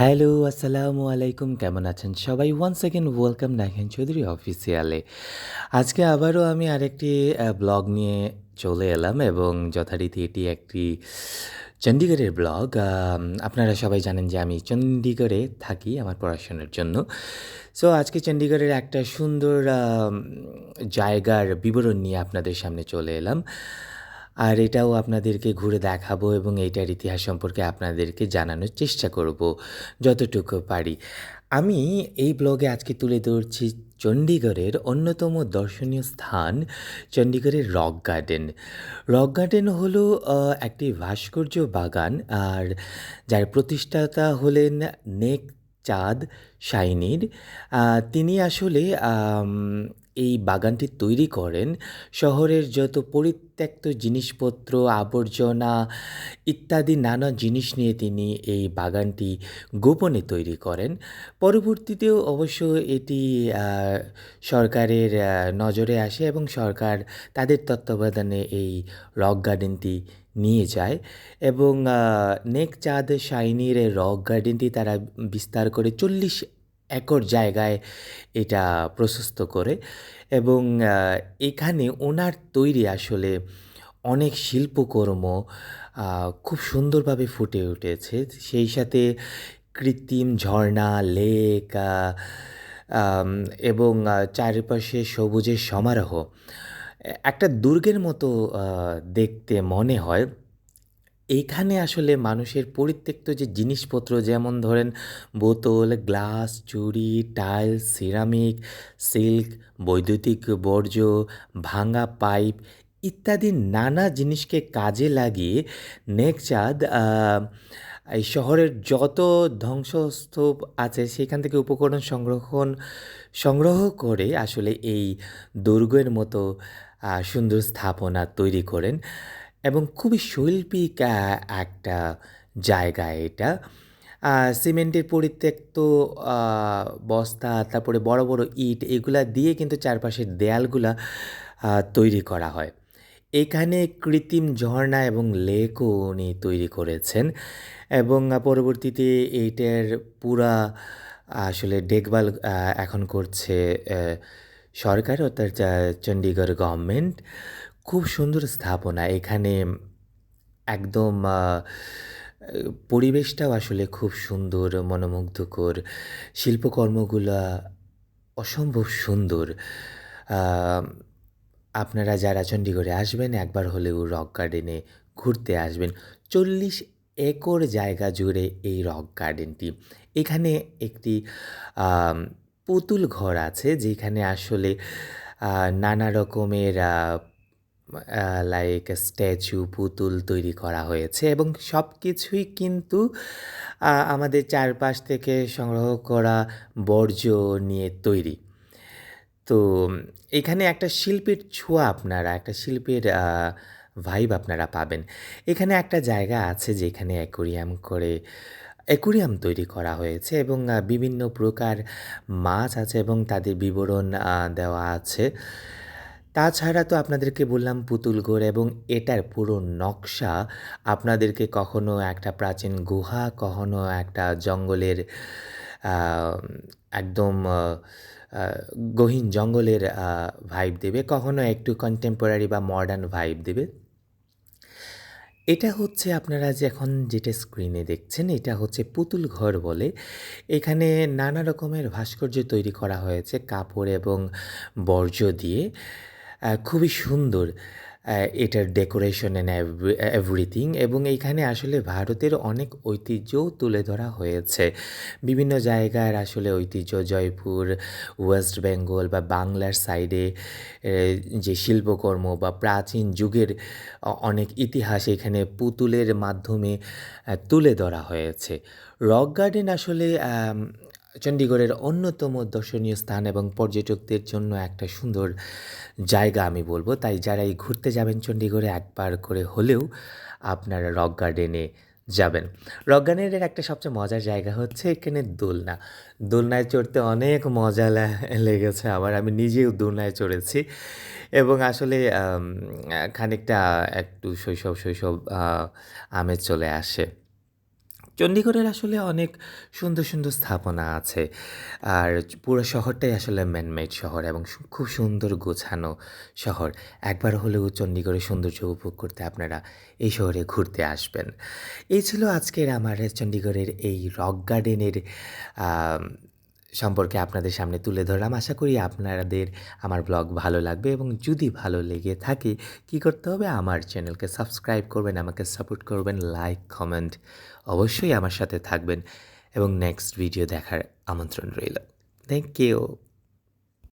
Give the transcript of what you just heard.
Hello, আসসালামু আলাইকুম। কেমন আছেন সবাই? Once again welcome Nahiyan Chowdhury অফিসিয়ালে। আজকে আবারও আমি আরেকটি ব্লগ নিয়ে চলে এলাম এবং যথারীতি এটি একটি চণ্ডীগড়ের ব্লগ। আপনারা সবাই জানেন যে আমি চণ্ডীগড়ে থাকি আমার পড়াশোনার জন্য। সো আজকে চণ্ডীগড়ের একটা সুন্দর জায়গার বিবরণ নিয়ে আপনাদের সামনে চলে এলাম। আর এটাও আপনাদেরকে ঘুরে দেখাবো এবং এইটার ইতিহাস সম্পর্কে আপনাদেরকে জানানোর চেষ্টা করব, যতটুকু পারি। আমি এই ব্লগে আজকে তুলে ধরছি চণ্ডীগড়ের অন্যতম দর্শনীয় স্থান চণ্ডীগড়ের রক গার্ডেন। রক গার্ডেন হলো একটি ভাস্কর্য বাগান আর যার প্রতিষ্ঠাতা হলেন নেক চাঁদ শাইনির। আ, তিনি আসলে এই বাগানটি তৈরি করেন শহরের যত পরিত্যক্ত জিনিসপত্র, আবর্জনা ইত্যাদি নানা জিনিস নিয়ে তিনি এই বাগানটি গোপনে তৈরি করেন। পরবর্তীতেও অবশ্য এটি সরকারের নজরে আসে এবং সরকার তাদের তত্ত্বাবধানে এই রক গার্ডেনটি নিয়ে যায় এবং নেক চাঁদ শাইনির রক গার্ডেনটি তারা বিস্তার করে ৪০ একর জায়গায় এটা প্রশস্ত করে এবং এখানে ওনার তৈরি আসলে অনেক শিল্পকর্ম খুব সুন্দরভাবে ফুটে উঠেছে। সেই সাথে কৃত্রিম ঝর্ণা, লেক এবং চারিপাশে সবুজের সমারোহ। একটা দুর্গের মতো দেখতে মনে হয়। এইখানে আসলে মানুষের পরিত্যক্ত যে জিনিসপত্র যেমন ধরেন বোতল, গ্লাস, চুড়ি, টাইলস, সিরামিক, সিল্ক, বৈদ্যুতিক বর্জ্য, ভাঙা পাইপ ইত্যাদি নানা জিনিসকে কাজে লাগিয়ে নেকচাঁদ এই শহরের যত ধ্বংসস্তূপ আছে সেখান থেকে উপকরণ সংরক্ষণ সংগ্রহ করে আসলে এই দুর্গের মতো সুন্দর স্থাপনা তৈরি করেন। এবং খুবই শৈল্পিক একটা জায়গা এটা। সিমেন্টের পরিত্যক্ত বস্তা, তারপরে বড়, বড় ইট এগুলা দিয়ে কিন্তু চারপাশের দেয়ালগুলা তৈরি করা হয়। এখানে কৃত্রিম ঝর্ণা এবং লেকও উনি তৈরি করেছেন এবং পরবর্তীতে এইটার পুরা আসলে দেখভাল এখন করছে সরকার অর্থাৎ চণ্ডীগড় গভর্নমেন্ট। খুব সুন্দর স্থাপনা। এখানে একদম পরিবেশটাও আসলে খুব সুন্দর, মনোমুগ্ধকর। শিল্পকর্মগুলো অসম্ভব সুন্দর। আপনারা যারা চণ্ডীগড়ে আসবেন একবার হলেও রক গার্ডেনে ঘুরতে আসবেন। ৪০ একর জায়গা জুড়ে এই রক গার্ডেনটি। এখানে একটি পুতুল ঘর আছে যেখানে আসলে নানা রকমের লাইক স্ট্যাচু, পুতুল তৈরি করা হয়েছে এবং সব কিছুই কিন্তু আমাদের চারপাশ থেকে সংগ্রহ করা বর্জ্য নিয়ে তৈরি। তো এখানে একটা শিল্পের ছোঁয়া আপনারা একটা শিল্পের ভাইব আপনারা পাবেন। এখানে একটা জায়গা আছে যেখানে অ্যাকোরিয়াম করে অ্যাকোরিয়াম তৈরি করা হয়েছে এবং বিভিন্ন প্রকার মাছ আছে এবং তাদের বিবরণ দেওয়া আছে। তাছাড়া তো আপনাদেরকে বললাম পুতুল ঘর এবং এটার পুরো নকশা আপনাদেরকে কখনো একটা প্রাচীন গুহা, কখনো একটা জঙ্গলের একদম গহীন জঙ্গলের ভাইব দেবে, কখনো একটু কন্টেম্পোরারি বা মডার্ন ভাইব দেবে। এটা হচ্ছে আপনারা যে এখন যেটা স্ক্রিনে দেখছেন এটা হচ্ছে পুতুল ঘর বলে। এখানে নানা রকমের ভাস্কর্য তৈরি করা হয়েছে কাপড় এবং বর্জ্য দিয়ে। খুবই সুন্দর এটার ডেকোরেশন অ্যান্ড এভরি এভরিথিং এবং এইখানে আসলে ভারতের অনেক ঐতিহ্যও তুলে ধরা হয়েছে। বিভিন্ন জায়গার আসলে ঐতিহ্য জয়পুর, ওয়েস্ট বেঙ্গল বা বাংলার সাইডে যে শিল্পকর্ম বা প্রাচীন যুগের অনেক ইতিহাস এখানে পুতুলের মাধ্যমে তুলে ধরা হয়েছে। রক গার্ডেন আসলে চণ্ডীগড়ের অন্যতম দর্শনীয় স্থান এবং পর্যটকদের জন্য একটা সুন্দর জায়গা আমি বলব তাই যারাই ঘুরতে যাবেন চণ্ডীগড়ে একবার করে হলেও আপনারা রক গার্ডেনে যাবেন। রক গার্ডেনের একটা সবচেয়ে মজার জায়গা হচ্ছে এখানে দোলনা। দোলনায় চড়তে অনেক মজা লেগেছে আমার। আমি নিজেও দোলনায় চড়েছি এবং আসলে খানিকটা একটু শৈশব, শৈশব আমেজ চলে আসে। চণ্ডীগড়ের আসলে অনেক সুন্দর সুন্দর স্থাপনা আছে। আর পুরো শহরটাই আসলে ম্যানমেড শহর এবং খুব সুন্দর গোছানো শহর। একবার হলেও চণ্ডীগড়ের সৌন্দর্য উপভোগ করতে আপনারা এই শহরে ঘুরতে আসবেন। এই ছিল আজকের আমার চণ্ডীগড়ের এই রক গার্ডেনের সম্পর্কে আপনাদের সামনে তুলে ধরলাম। আশা করি আপনাদের আমার ব্লগ ভালো লাগবে এবং যদি ভালো লেগে থাকে, কি করতে হবে? আমার চ্যানেলকে সাবস্ক্রাইব করবেন, আমাকে সাপোর্ট করবেন, লাইক, কমেন্ট অবশ্যই আমার সাথে থাকবেন এবং নেক্সট ভিডিও দেখার আমন্ত্রণ রইল। Thank you.